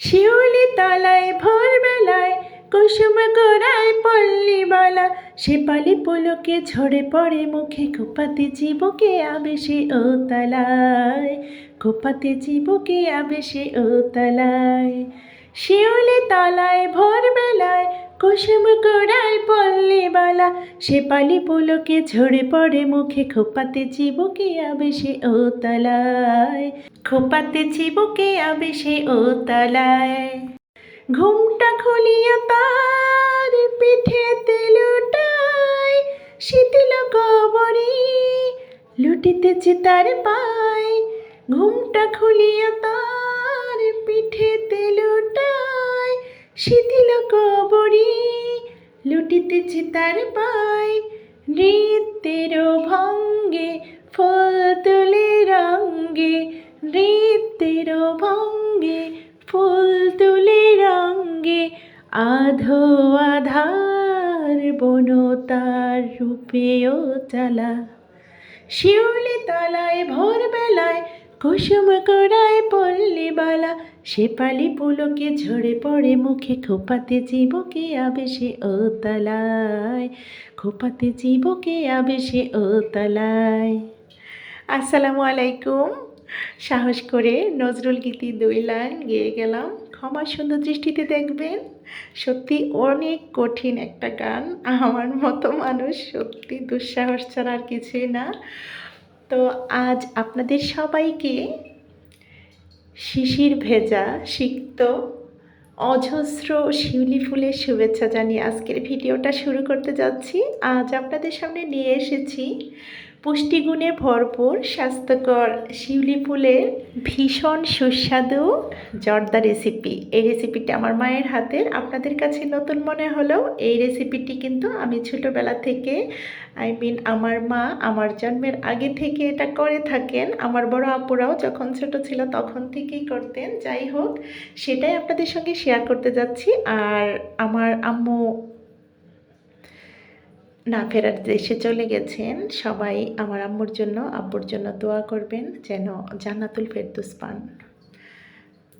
শিউলি তলায়, ভোরবেলায়, কুসুম গোড়ায় পল্লীবালা শেপালি পুলকে ঝরে পড়ে মুখে, কোপাতে জীবকে আবেশে ও তালায়। কোপাতে জীবকে আবেশে ও তালায়। শিউলি তলায়, ভোরবেলায় কুসুম গোড়ায় পল্লীবালা শেপালি পুলকে ঝরে পড়ে মুখে। খোপাতে চিবুকে আবেশে ও তালায়। খোপাতে চিবুকে আবেশে ও তালায়। ঘুমটা খুলিয়া তার পিঠেতে লুটায়। শীতল কবরে লুটিতেছে তার পায়। ঘুমটা খুলিয়া তার শিথিল কবরে লুটিতেছে তার পায়। নৃত্যের ভঙ্গে, ফুল তুলে রঙ্গে। নৃত্যের ভঙ্গে, ফুল তুলে রঙ্গে। আধো আধার বনতার রূপেও চালা শিউলি তলায় ভোরবেলায় কুসুম কড়ায় পল্লীবালা শেপালি পুলকে ঝরে পড়ে মুখে। খোপাতে জীবকে আবেশে ও তলায় খোপাতে জীবকে আবেশে ও তলায় আসসালামু আলাইকুম। সাহস করে নজরুল গীতি দুই লাইন গেয়ে গেলাম। ক্ষমা সুন্দর দৃষ্টিতে দেখবেন, সত্যি অনেক কঠিন একটা গান। আমার মতো মানুষ সত্যি দুঃসাহস ছাড়া আর কিছুই না। তো আজ আপনাদের সবাইকে শিশির ভেজা, সিক্ত, অজস্র শিউলি ফুলের শুভেচ্ছা জানিয়ে আজকের ভিডিওটা শুরু করতে যাচ্ছি। আজ আপনাদের সামনে নিয়ে এসেছি পুষ্টিগুণে ভরপুর, স্বাস্থ্যকর শিউলি ফুলের ভীষণ সুস্বাদু জর্দা রেসিপি এই রেসিপিটি আমার মায়ের হাতের। আপনাদের কাছে নতুন মনে হলেও এই রেসিপিটি কিন্তু আমি ছোটোবেলা থেকে আই মিন আমার মা আমার জন্মের আগে থেকে এটা করে থাকেন। আমার বড় আপুরাও যখন ছোট ছিল তখন থেকেই করতেন। যাই হোক, সেটাই আপনাদের সঙ্গে শেয়ার করতে যাচ্ছি। আর আমার আম্মু না ফেরার দেশে চলে গেছেন, সবাই আমার আম্মুর জন্য, আব্বুর জন্য দোয়া করবেন যেন জান্নাতুল ফেরদুস পান।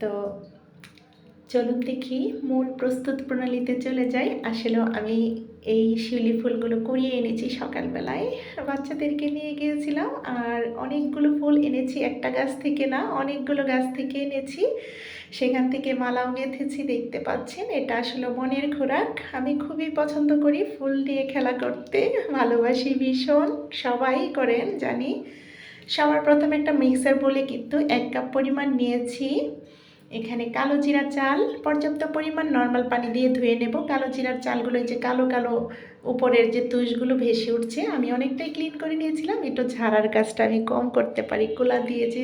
তো চলুন দেখি মূল প্রস্তুত প্রণালীতে চলে যাই। আসলে আমি এই শিউলি ফুলগুলো কুড়িয়ে এনেছি সকালবেলায়। বাচ্চাদেরকে নিয়ে গিয়েছিলাম আর অনেকগুলো ফুল এনেছি, একটা গাছ থেকে না, অনেকগুলো গাছ থেকে এনেছি। সেখান থেকে মালাও গেঁথেছি, দেখতে পাচ্ছেন, এটা আসলে মনের খোরাক। আমি খুবই পছন্দ করি ফুল দিয়ে খেলা করতে, ভালোবাসি ভীষণ, সবাই করেন, জানি। সবার প্রথমে একটা মিক্সার বলে কিন্তু এক কাপ পরিমাণ নিয়েছি। এখানে কালো জিরা চাল, পর্যাপ্ত পরিমাণ নর্মাল পানি দিয়ে ধুয়ে নেব। কালো জিরার চালগুলো যে কালো কালো উপরের যে তুষগুলো ভেসে উঠছে, আমি অনেকটাই ক্লিন করে নিয়েছিলাম। একটু ঝাড়ার কাজটা আমি কম করতে পারি। কুলা দিয়ে যে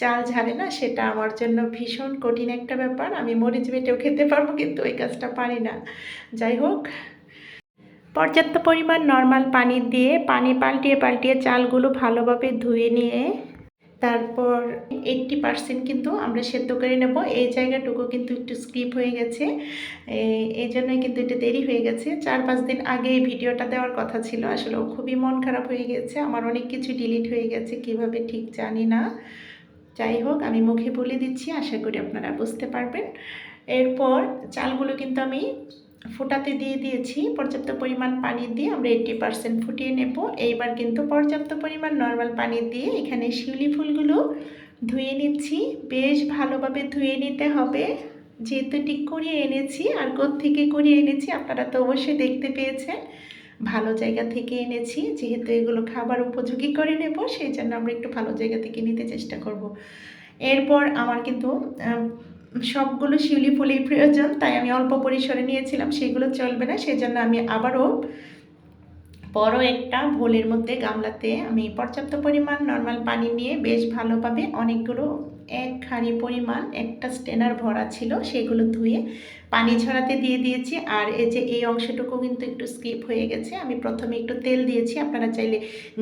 চাল ঝাড়ে না, সেটা আমার জন্য ভীষণ কঠিন একটা ব্যাপার। আমি মরিচ বেটেও খেতে পারব, কিন্তু ওই কাজটা পারি না। যাই হোক, পর্যাপ্ত পরিমাণ নর্মাল পানি দিয়ে পানি পাল্টিয়ে পাল্টিয়ে চালগুলো ভালোভাবে ধুয়ে নিয়ে তারপর এইটটি পার্সেন্ট কিন্তু আমরা সেদ্ধ করে নেব। এই জায়গাটুকু কিন্তু একটু স্কিপ হয়ে গেছে। এই জন্যই কিন্তু একটু দেরি হয়ে গেছে। চার পাঁচ দিন আগে এই ভিডিওটা দেওয়ার কথা ছিল। আসলে খুবই মন খারাপ হয়ে গেছে। আমার অনেক কিছু ডিলিট হয়ে গেছে, কীভাবে ঠিক জানি না। যাই হোক, আমি মুখে বলে দিচ্ছি। আশা করি আপনারা বুঝতে পারবেন। এরপর চালগুলো কিন্তু আমি ফোটাতে দিয়ে দিয়েছি। পর্যাপ্ত পরিমাণ পানি দিয়ে আমরা এইট্টি পার্সেন্ট ফুটিয়ে নেব। এইবার কিন্তু পর্যাপ্ত পরিমাণ নর্মাল পানি দিয়ে এখানে শিউলি ফুলগুলো ধুয়ে নিচ্ছি। বেশ ভালোভাবে ধুয়ে নিতে হবে। যেহেতু ঠিক করিয়ে এনেছি আর থেকে করিয়ে এনেছি, আপনারা তো অবশ্যই দেখতে পেয়েছেন। ভালো জায়গা থেকে এনেছি। যেহেতু এগুলো খাবার উপযোগী করে নেব, সেই জন্য আমরা একটু ভালো জায়গা থেকে নিতে চেষ্টা করব। এরপর আমার কিন্তু সবগুলো শিউলি ফুলের প্রয়োজন, তাই আমি অল্প পরিসরে নিয়েছিলাম, সেগুলো চলবে না, সেজন্য আমি আবারও বড় একটা ভোলের মধ্যে গামলাতে আমি পর্যাপ্ত পরিমাণ নর্মাল পানি নিয়ে বেশ ভালোভাবে অনেকগুলো এক হাঁড়ি পরিমাণ একটা স্টেনার ভরা ছিল, সেগুলো ধুয়ে পানি ছড়াতে দিয়ে দিয়েছি। আর এই যে এই অংশটুকু কিন্তু একটু স্কিপ হয়ে গেছে। আমি প্রথমে একটু তেল দিয়েছি। আপনারা চাইলে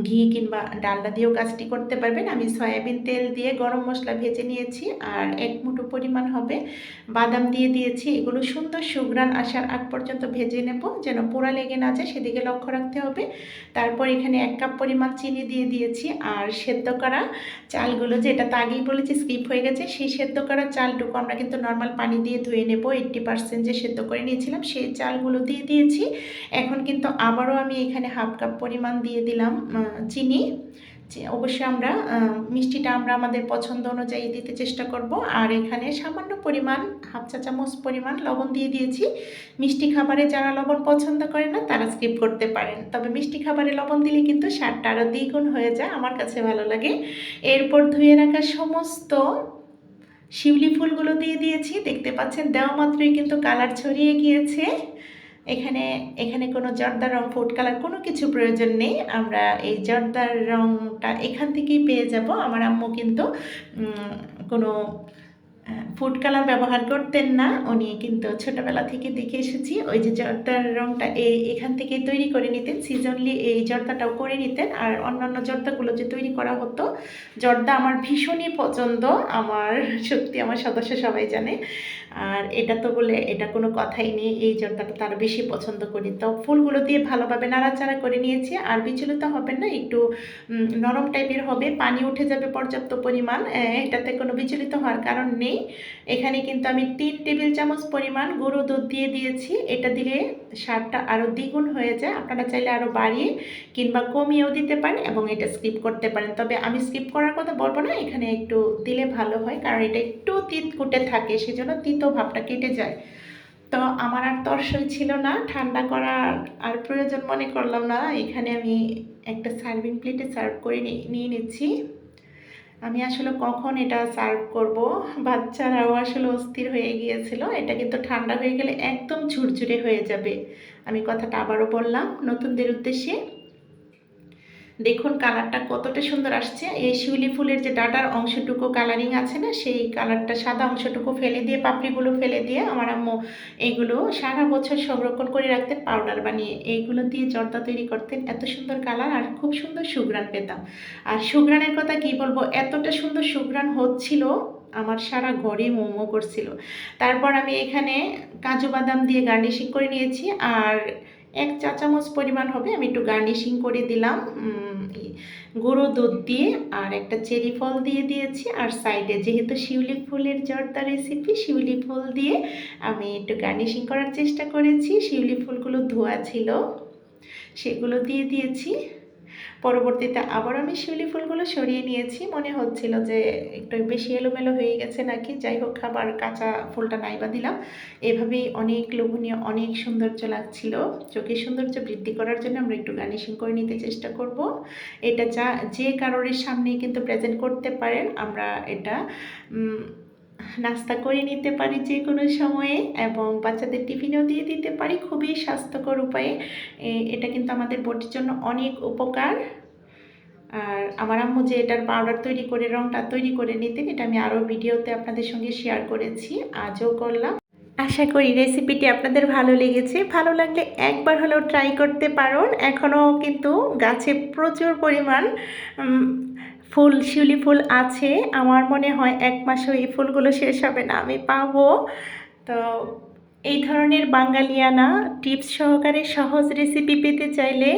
ঘি কিংবা ডালডা দিয়েও কাজটি করতে পারবেন। আমি সয়াবিন তেল দিয়ে গরম মশলা ভেজে নিয়েছি। আর এক মুঠো পরিমাণ হবে বাদাম দিয়ে দিয়েছি। এগুলো সুন্দর সুঘ্রাণ আসার আগ পর্যন্ত ভেজে নেব যেন পোড়া লেগে না যায়, সেদিকে লক্ষ্য রাখতে হবে। তারপর এখানে এক কাপ পরিমাণ চিনি দিয়ে দিয়েছি। আর সেদ্ধ করা চালগুলো যেটা তো আগেই বলেছি, স্কিপ স্কিপ হয়ে গেছে, সেই সেদ্ধ করা চালটুকু আমরা কিন্তু নর্মাল পানি দিয়ে ধুয়ে নেব। এইট্টি পার্সেন্ট যে সেদ্ধ করে নিয়েছিলাম, সেই চালগুলো দিয়ে দিয়েছি। এখন কিন্তু আবারও আমি এখানে হাফ কাপ পরিমাণ দিয়ে দিলাম চিনি। অবশ্যই আমরা মিষ্টিটা আমরা আমাদের পছন্দ অনুযায়ী দিতে চেষ্টা করব। আর এখানে সামান্য পরিমাণ, হাফ চা চামচ পরিমাণ লবণ দিয়ে দিয়েছি। মিষ্টি খাবারে যারা লবণ পছন্দ করে না, তারা স্কিপ করতে পারেন। তবে মিষ্টি খাবারে লবণ দিলে কিন্তু স্বাদটা আরও দ্বিগুণ হয়ে যায়। আমার কাছে ভালো লাগে। এরপর ধুয়ে রাখা সমস্ত শিউলি ফুলগুলো দিয়ে দিয়েছি। দেখতে পাচ্ছেন, দেওয়া মাত্রই কিন্তু কালার ছড়িয়ে গিয়েছে। এখানে এখানে কোনো জর্দার রং, ফুড কালার কোনো কিছু প্রয়োজন নেই। আমরা এই জর্দার রংটা এখান থেকেই পেয়ে যাব। আমার আম্মু কিন্তু কোনো ফুড কালার ব্যবহার করতেন না, উনি কিন্তু ছোটবেলা থেকে দেখে এসেছি। ওই যে জর্দার এই এখান থেকেই তৈরি করে নিতেন সিজনলি এই জর্দাটাও করে নিতেন। আর অন্যান্য জর্দাগুলো যে তৈরি করা হতো, জর্দা আমার ভীষণই পছন্দ, আমার সত্যি আমার সদস্য সবাই জানে। আর এটা তো বলে এটা কোনো কথাই নেই, এই জর্দাটা তার বেশি পছন্দ করি। তো ফুলগুলো দিয়ে ভালোভাবে নাড়াচাড়া করে নিয়েছি, আর বিচলিত হবে না, একটু নরম টাইপের হবে, পানি উঠে যাবে পর্যাপ্ত পরিমাণ এটাতে কোনো বিচলিত হওয়ার কারণ নেই। এখানে কিন্তু আমি তিন টেবিল চামচ পরিমাণ গরু দুধ দিয়ে দিয়েছি। এটা দিলে স্বাদটা আরও দ্বিগুণ হয়ে যায়। আপনারা চাইলে আরও বাড়িয়ে কিংবা কমিয়েও দিতে পারেন এবং এটা স্কিপ করতে পারেন। তবে আমি স্কিপ করার কথা বলব না, এখানে একটু দিলে ভালো হয়, কারণ এটা একটু তিত কুটে থাকে, সেজন্য তিতো ভাবটা কেটে যায়। তো আমার আর তরসই ছিল না, ঠান্ডা করার আর প্রয়োজন মনে করলাম না। এখানে আমি একটা সার্ভিং প্লেটে সার্ভ করে নিয়ে নিচ্ছি। আমি আসলে কখন এটা সার্ভ করব? বাচ্চারাও আসলে অস্থির হয়ে গিয়েছিল। এটা কিন্তু ঠান্ডা হয়ে গেলে একদম ঝুরঝুরে হয়ে যাবে। আমি কথাটা আবারও বললাম, নতুনদের উদ্দেশ্যে দেখুন কালারটা কতটা সুন্দর আসছে। এই শিউলি ফুলের যে ডাটার অংশটুকু কালারিং আছে না, সেই কালারটা সাদা অংশটুকু ফেলে দিয়ে, পাপড়িগুলো ফেলে দিয়ে আমার আম্মু এইগুলো সারা বছর সংরক্ষণ করে রাখতেন পাউডার বানিয়ে এইগুলো দিয়ে জর্দা তৈরি করতেন। এত সুন্দর কালার আর খুব সুন্দর সুঘ্রাণ পেতাম। আর সুঘ্রাণের কথা কি বলব, এতটা সুন্দর সুঘ্রাণ হচ্ছিল, আমার সারা ঘরে মোমো করছিল। তারপর আমি এখানে কাজু বাদাম দিয়ে গার্নিশিং করে নিয়েছি। আর এক চা চামচ পরিমাণ হবে, আমি একটু গার্নিশিং করে দিলাম। গুঁড়ো দুধ দিয়ে আর একটা চেরি ফল দিয়ে দিয়েছি। আর সাইডে যেহেতু শিউলি ফুলের জর্দা রেসিপি শিউলি ফুল দিয়ে আমি একটু গার্নিশিং করার চেষ্টা করেছি। শিউলি ফুলগুলো ধোয়া ছিল, সেগুলো দিয়ে দিয়েছি। পরবর্তীতে আবার আমি শিউলি ফুলগুলো সরিয়ে নিয়েছি। মনে হচ্ছিল যে একটু বেশি এলোমেলো হয়ে গেছে নাকি? যাই হোক খাবার কাঁচা ফুলটা নাইবা দিলাম। এভাবেই অনেক লোভনীয়, অনেক সৌন্দর্য লাগছিল। চোখের সৌন্দর্য বৃদ্ধি করার জন্য আমরা একটু গার্নিশিং করে নিতে চেষ্টা করব। এটা যা যে কারোরের সামনে কিন্তু প্রেজেন্ট করতে পারেন, আমরা এটা নাস্তা করে নিতে পারি যে কোনো সময়ে এবং বাচ্চাদের টিফিনেও দিয়ে দিতে পারি, খুবই স্বাস্থ্যকর উপায়ে। এটা কিন্তু আমাদের বডির জন্য অনেক উপকার। আর আমার আম্মু যে এটার পাউডার তৈরি করে, রংটা তৈরি করে নিতেন, এটা আমি আরও ভিডিওতে আপনাদের সঙ্গে শেয়ার করেছি, আজও করলাম। আশা করি রেসিপিটি আপনাদের ভালো লেগেছে। ভালো লাগলে একবার হলেও ট্রাই করতে পারুন। এখনও কিন্তু গাছে প্রচুর পরিমাণ ফুল, শিউলি ফুল আছে। আমার মনে হয় এক মাসেও এই ফুলগুলো শেষ হবে না, আমি পাবো। তো এই ধরনের বাঙালিয়ানা টিপস সহকারে সহজ রেসিপি পেতে চাইলে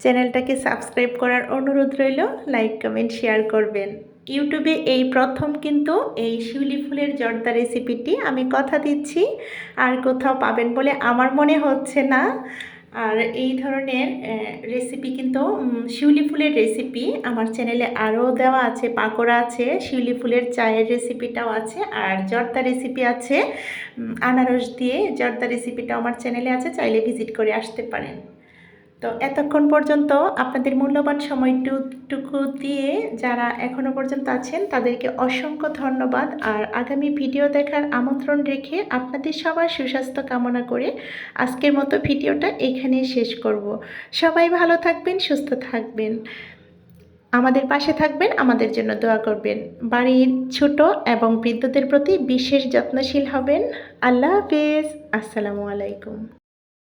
চ্যানেলটাকে সাবস্ক্রাইব করার অনুরোধ রইল লাইক কমেন্ট শেয়ার করবেন। ইউটিউবে এই প্রথম কিন্তু এই শিউলি ফুলের জর্দা রেসিপিটি আমি কথা দিচ্ছি, আর কোথাও পাবেন বলে আমার মনে হচ্ছে না। আর এই ধরনের রেসিপি কিন্তু শিউলি ফুলের রেসিপি আমার চ্যানেলে আরও দেওয়া আছে, পাকোড়া আছে, শিউলি ফুলের চায়ের রেসিপিটাও আছে, আর জর্দা রেসিপি আছে আনারস দিয়ে জর্দা রেসিপিটাও আমার চ্যানেলে আছে, চাইলে ভিজিট করে আসতে পারেন। তো এতক্ষণ পর্যন্ত আপনাদের মূল্যবান সময়টুকু দিয়ে যারা এখনও পর্যন্ত আছেন, তাদেরকে অসংখ্য ধন্যবাদ। আর আগামী ভিডিও দেখার আমন্ত্রণ রেখে আপনাদের সবার সুস্বাস্থ্য কামনা করে আজকের মতো ভিডিওটা এখানেই শেষ করব। সবাই ভালো থাকবেন, সুস্থ থাকবেন। আমাদের পাশে থাকবেন, আমাদের জন্য দোয়া করবেন। বাড়ির ছোট এবং বৃদ্ধদের প্রতি বিশেষ যত্নশীল হবেন। আল্লাহ হাফেজ। আসসালামু আলাইকুম।